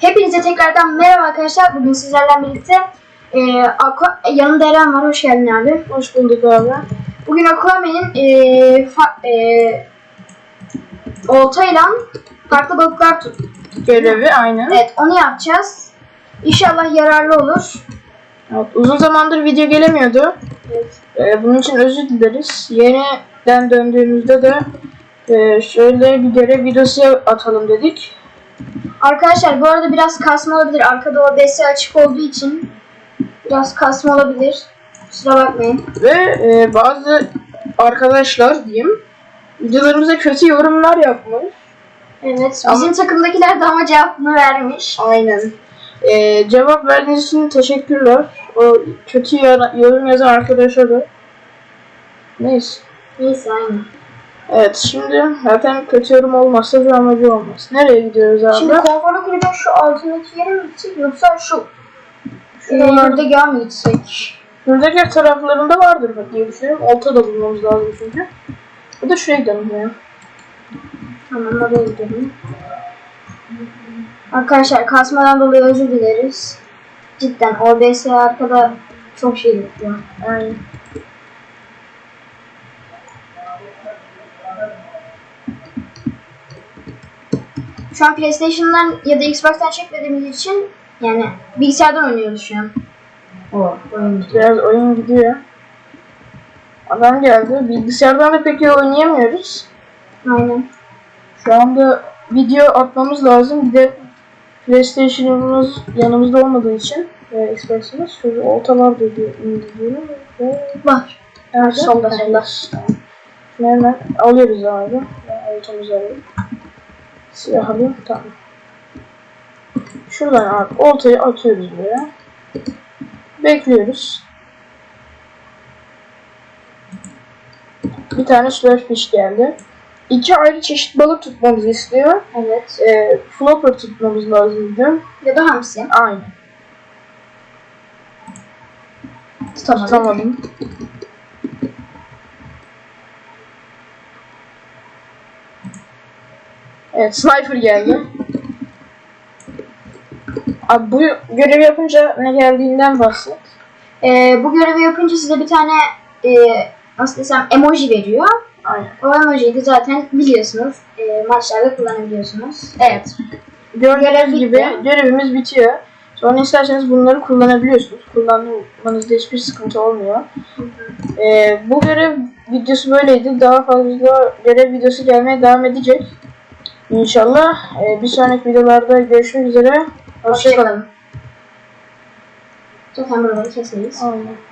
Hepinize tekrardan merhaba arkadaşlar. Bugün sizlerle birlikte e, Aqua, yanında Eren var. Hoş geldin abi. Hoş bulduk abi. Bugün Aquaman'in e, fa, e, oltayla farklı balıklar tut. Görevi aynen. Evet onu yapacağız. İnşallah yararlı olur. Evet, uzun zamandır video gelemiyordu. Evet. Ee, bunun için özür dileriz. Yeniden döndüğümüzde de e, şöyle bir görev videosu atalım dedik. Arkadaşlar bu arada biraz kasma olabilir. Arkada OBS açık olduğu için biraz kasma olabilir. Kusura bakmayın. Ve e, bazı arkadaşlar diyeyim videolarımıza kötü yorumlar yapmış. Evet. Ama- Bizim takımdakiler de ama cevabını vermiş. Aynen. Ee, cevap verdiğiniz için teşekkürler. O kötü yorum yazan arkadaşa da. Neyse. Neyse aynı. Evet şimdi zaten kötü yorum olmazsa bir amacı olmaz. Nereye gidiyoruz abi? Şimdi konforlu kulübün şu altındaki yere mi gitsek yoksa şu Ee, Yurdaga mı gitsek? Hürdegar taraflarında vardır diye düşünüyorum. Olta da bulmamız lazım çünkü. Bu da şuraya gidelim ya. Tamam oraya gidelim. Arkadaşlar kasmadan dolayı özür dileriz. Cidden OBS arkada çok şey yapıyor. Aynen. Şu an PlayStation'dan ya da Xbox'tan çekmediğimiz için yani bilgisayardan oynuyoruz şu an. O oyun Biraz oyun gidiyor. Adam geldi. Bilgisayardan da pek oynayamıyoruz. Aynen. Şu anda video atmamız lazım. Bir de PlayStation'ımız yanımızda olmadığı için ve Xbox'ımız şurada olta var diye indiriyorum. Ve Var. Evet, Solda, solda. Şimdi hemen alıyoruz abi. Ben oltamızı alayım. Silah alayım. Tamam. Şuradan abi oltayı atıyoruz buraya. Bekliyoruz. Bir tane slurfish geldi. İki ayrı çeşit balık tutmamızı istiyor. Evet. Ee, flopper tutmamız lazımdı. Ya da hamsi. Aynen. Tutamadım. Tutamadım. Evet, sniper geldi. Abi bu görevi yapınca ne geldiğinden bahset. Ee, bu görevi yapınca size bir tane e, nasıl desem emoji veriyor. Aynen. O emojiyi de zaten biliyorsunuz. E, maçlarda kullanabiliyorsunuz. Evet. Gördüğünüz gibi görevimiz bitiyor. Sonra isterseniz bunları kullanabiliyorsunuz. Kullanmanızda hiçbir sıkıntı olmuyor. Ee, bu görev videosu böyleydi. Daha fazla görev videosu gelmeye devam edecek. İnşallah. Ee, bir sonraki videolarda görüşmek üzere. Hoşçakalın. Zaten buraları keseriz. Aynen.